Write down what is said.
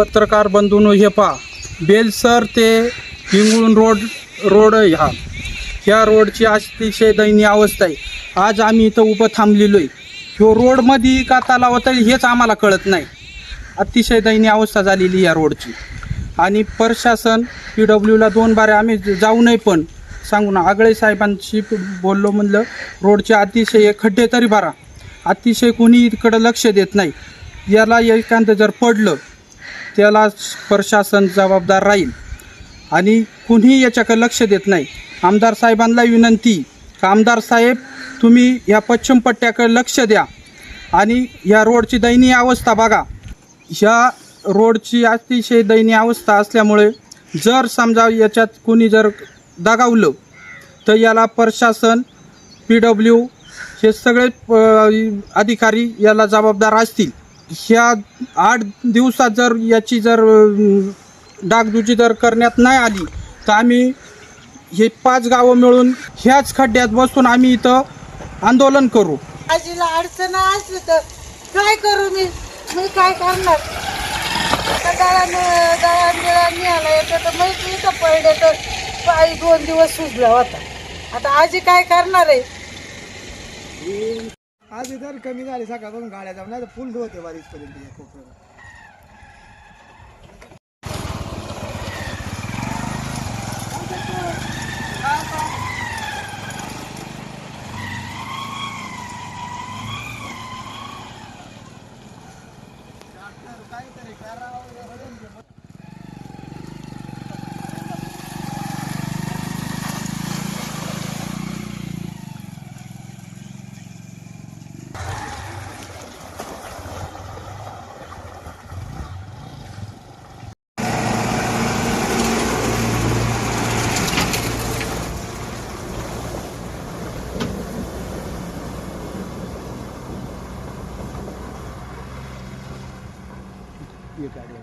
पत्रकार बंधून हे पा बेलसर ते हिंगळूण रोड रोड ह्या ह्या रोडची अतिशय दयनीय अवस्था आहे. आज आम्ही इथं उभं थांबलेलो आहे. ह्यो रोडमध्ये का तलावात आहे हेच आम्हाला कळत नाही. अतिशय दयनीय अवस्था झालेली या रोडची. आणि प्रशासन पी डब्ल्यूला दोन बारे आम्ही जाऊ नये पण सांगू ना आगळे साहेबांशी बोललो म्हणलं रोडचे अतिशय खड्डे तरी भरा. अतिशय कोणी इकडं लक्ष देत नाही. याला एखादं जर पडलं त्याला प्रशासन जबाबदार राहील. आणि कुणीही याच्याकडे लक्ष देत नाही. आमदार साहेबांना विनंती का आमदार साहेब तुम्ही या पश्चिम पट्ट्याकडे लक्ष द्या. आणि या रोडची दयनीय अवस्था बघा. ह्या रोडची अतिशय दयनीय अवस्था असल्यामुळे जर समजा याच्यात कुणी जर दगावलं तर याला प्रशासन पी डब्ल्यू हे सगळे अधिकारी याला जबाबदार असतील. ह्या आठ दिवसात जर याची जर डागदुजी जर करण्यात नाही आली तर आम्ही हे पाच गावं मिळून ह्याच खड्ड्यात बसून आम्ही इथं आंदोलन करू. आजीला अडचण असली तर काय करू मी? मी काय करणार? आता दळण दळण बिळण न्यायला येतं तर मग इथं तर पाय दोन दिवस सुजला होता. आता आजी काय करणार आहे? आज इतर कमी झाली सकाळपासून गाड्या जाऊन आता फुल होते बारीसपर्यंत या कोपऱ्याला काय तरी ये कार्य